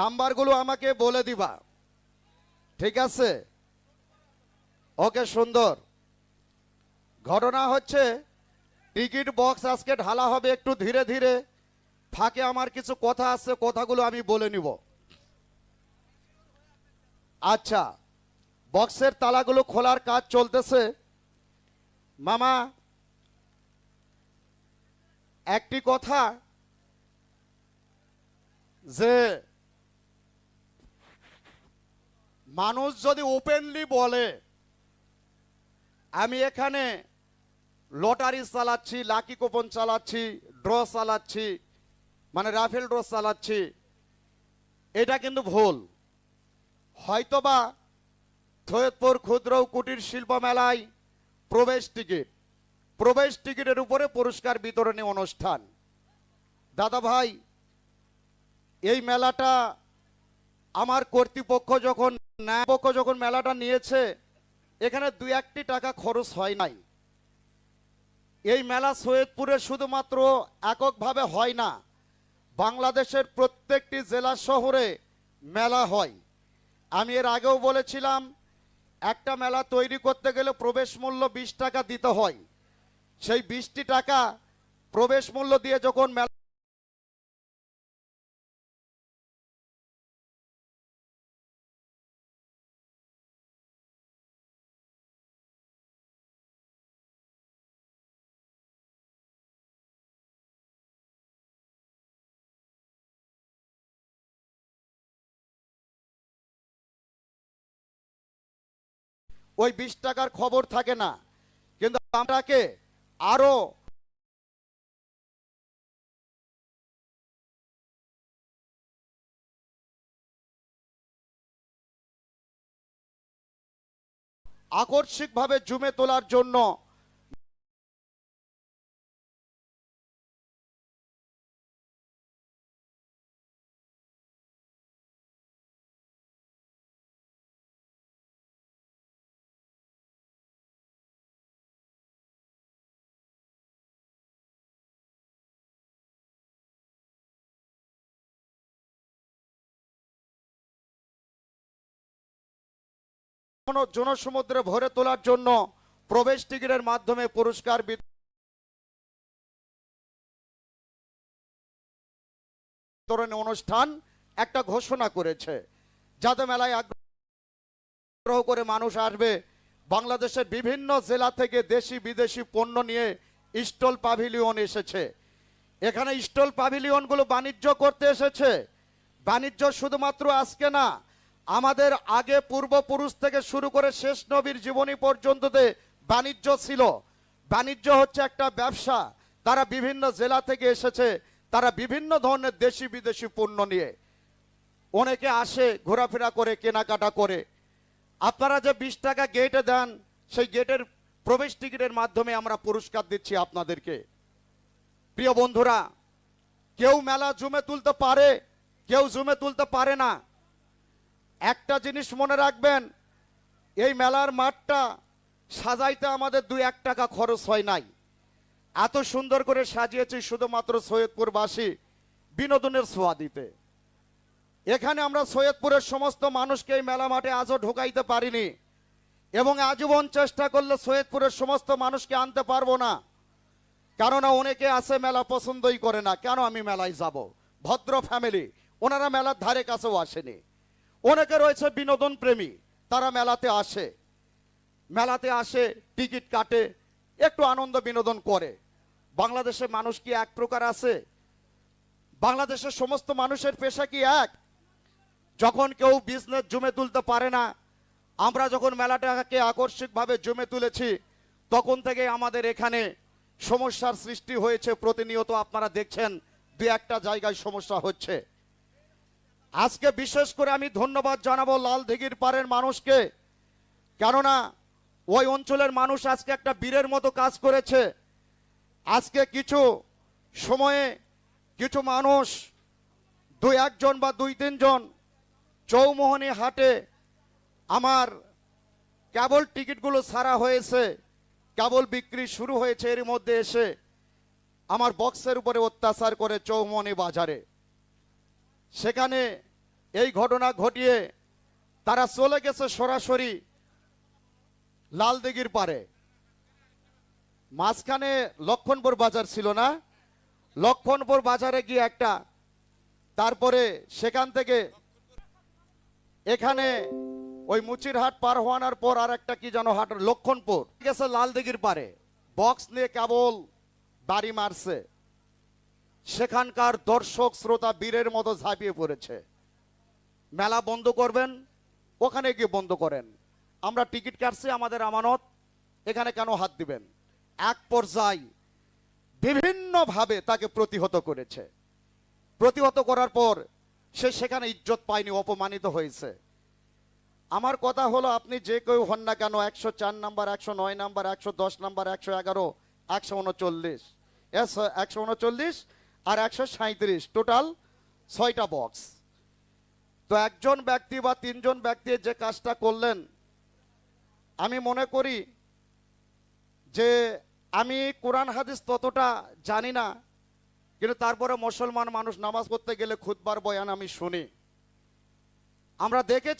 নাম্বারগুলো আমাকে বলে দিবা। ঠিক আছে? ওকে, সুন্দর। ঘটনা হচ্ছে, টিকিট বক্স আজকে ঢালা হবে একটু ধীরে ধীরে। ফাঁকে আমার কিছু কথা আছে, কথাগুলো আমি বলে নিব। আচ্ছা বক্সের তালাগুলো খোলার কাজ চলতেছে। মামা, একটি কথা যে মানুষ যদি ওপেনলি বলে, আমি এখানে লটারি চালাচ্ছি লাকি কুপন চালাচ্ছি ড্র চালাচ্ছি মানে রাফেল ড্র চালাচ্ছি, এটা কিন্তু ভুল। হয়তোবা সৈয়দপুর ক্ষুদ্র কুটির শিল্প মেলায় প্রবেশ টিকিট, প্রবেশ টিকিটের উপরে পুরস্কার বিতরণী অনুষ্ঠান। দাদা ভাই, এই মেলাটা আমার কর্তৃপক্ষ যখন ন্যায়পক্ষ যখন মেলাটা নিয়েছে, এখানে দুই একটি টাকা খরচ হয় নাই। এই মেলা সৈয়দপুরে শুধুমাত্র এককভাবে হয় না, বাংলাদেশের প্রত্যেকটি জেলা শহরে মেলা হয়। আমি এর আগেও বলেছিলাম, একটা মেলা তৈরি করতে গেলে প্রবেশ মূল্য বিশ টাকা দিতে হয়। সেই বিশটি টাকা প্রবেশ মূল্য দিয়ে যখন মেলা ওই বিশ টাকার খবর থাকে না। কিন্তু আমরাকে আরও আকস্মিকভাবে জুমে তোলার জন্য কোনো জনসমুদ্রে ভরে তোলার জন্য প্রবেশ টিকিটের মাধ্যমে পুরস্কার বিতরণী অনুষ্ঠান একটা ঘোষণা করেছে। যাতে মেলায় আগ্রহ করে মানুষ আসবে, বাংলাদেশের বিভিন্ন জেলা থেকে দেশি বিদেশি পণ্য নিয়ে স্টল পাভিলিয়ন এসেছে। এখানে স্টল পাভিলিয়নগুলো বাণিজ্য করতে এসেছে। বাণিজ্য শুধুমাত্র আজকে না আমাদের আগে পূর্বপুরুষ থেকে শুরু করে শেষ নবীর জীবনী পর্যন্ততে বাণিজ্য ছিল। বাণিজ্য হচ্ছে একটা ব্যবসা। তারা বিভিন্ন জেলা থেকে এসেছে। তারা বিভিন্ন ধরনের দেশি বিদেশি পণ্য নিয়ে। অনেকে আসে, ঘোরাফেরা করে, কেনাকাটা করে। আপনারা যে বিশ টাকা গেটে দেন, সেই গেটের প্রবেশ টিকিটের মাধ্যমে আমরা পুরস্কার দিচ্ছি আপনাদেরকে। প্রিয় বন্ধুরা, কেউ মেলা জুমে তুলতে পারে, কেউ জুমে তুলতে পারে না। একটা জিনিস মনে রাখবেন, এই মেলার মাঠটা সাজাইতে আমাদের দুই এক টাকা খরচ হয় নাই। এত সুন্দর করে সাজিয়েছি শুধুমাত্র সৈয়দপুরবাসী বিনোদনের ছোঁয়া দিতে। এখানে আমরা সৈয়দপুরের সমস্ত মানুষকে এই মেলা মাঠে আজও ঢোকাইতে পারিনি এবং আজীবন চেষ্টা করলে সৈয়দপুরের সমস্ত মানুষকে আনতে পারব না। কেননা অনেকে আছে মেলা পছন্দই করে না, কেন আমি মেলায় যাব? ভদ্র ফ্যামিলি ওনারা মেলার ধারে কাছেও আসেনি। অনেকে রয়েছে বিনোদন প্রেমী, তারা মেলাতে আসে। মেলাতে আসে, টিকিট কাটে, একটু আনন্দ বিনোদন করে। বাংলাদেশের মানুষ কি এক প্রকার আছে? বাংলাদেশের সমস্ত মানুষের পেশা কি এক? যখন কেউ বিজনেস জমে তুলতে পারে না, আমরা যখন মেলাটাকে আকস্মিকভাবে জমে তুলেছি, তখন থেকে আমাদের এখানে সমস্যার সৃষ্টি হয়েছে। প্রতিনিয়ত আপনারা দেখছেন দু একটা জায়গায় সমস্যা হচ্ছে। আজকে বিশেষ করে আমি ধন্যবাদ জানাব লাল দিঘির পাড়ের মানুষকে। কেননা ওই অঞ্চলের মানুষ আজকে একটা বীরের মতো কাজ করেছে। আজকে কিছু সময়ে কিছু মানুষ, দুই একজন বা দুই তিনজন চৌমোহনী হাটে আমার কেবল টিকিটগুলো সারা হয়েছে, কেবল বিক্রি শুরু হয়েছে এর মধ্যে এসে আমার বক্সের উপরে অত্যাচার করে চৌমনি বাজারে। সেখানে এই ঘটনা ঘটিয়ে তারা চলে গেছে সরাসরি লালদিঘির পারে মাঝখানে লক্ষণপুর বাজার ছিল না। লক্ষণপুর বাজারে গিয়ে একটা তারপরে সেখান থেকে এখানে ওই মুচিরহাট পার হওয়ানোর পর আর একটা কি যেন হাট লক্ষণপুর গেছে লালদিঘির পারে বক্স নিয়ে কেবল বাড়ি মারছে। সেখানকার দর্শক, শ্রোতা বীরের মতো ঝাঁপিয়ে পড়েছে। মেলা বন্ধ করবেন, ওখানে গিয়ে বন্ধ করেন। আমরা টিকিট কাটছি আমাদের আমানত, এখানে কেন হাত দিবেন? এক পর্যায়ে বিভিন্নভাবে তাকে প্রতিহত করেছে। প্রতিহত করার পর সে সেখানে ইজ্জত পায়নি, অপমানিত হয়েছে। আমার কথা হলো, আপনি যে কেউ হন না কেন, একশো চার নাম্বার, একশো নয় নাম্বার, একশো দশ নাম্বার, একশো এগারো, একশো উনচল্লিশ। একশো উনচল্লিশ আর একশো সাঁত্রিশ টোটাল ছয়টা বক্স তো একজন ব্যক্তি বা তিনজন ব্যক্তি যে কাজটা করলেন, আমি মনে করি যে আমি কোরআন হাদিস ততটা জানি না, কিন্তু তারপরে মুসলমান মানুষ নামাজ পড়তে গেলে খুদবার বয়ান আমি শুনি। আমরা দেখেছি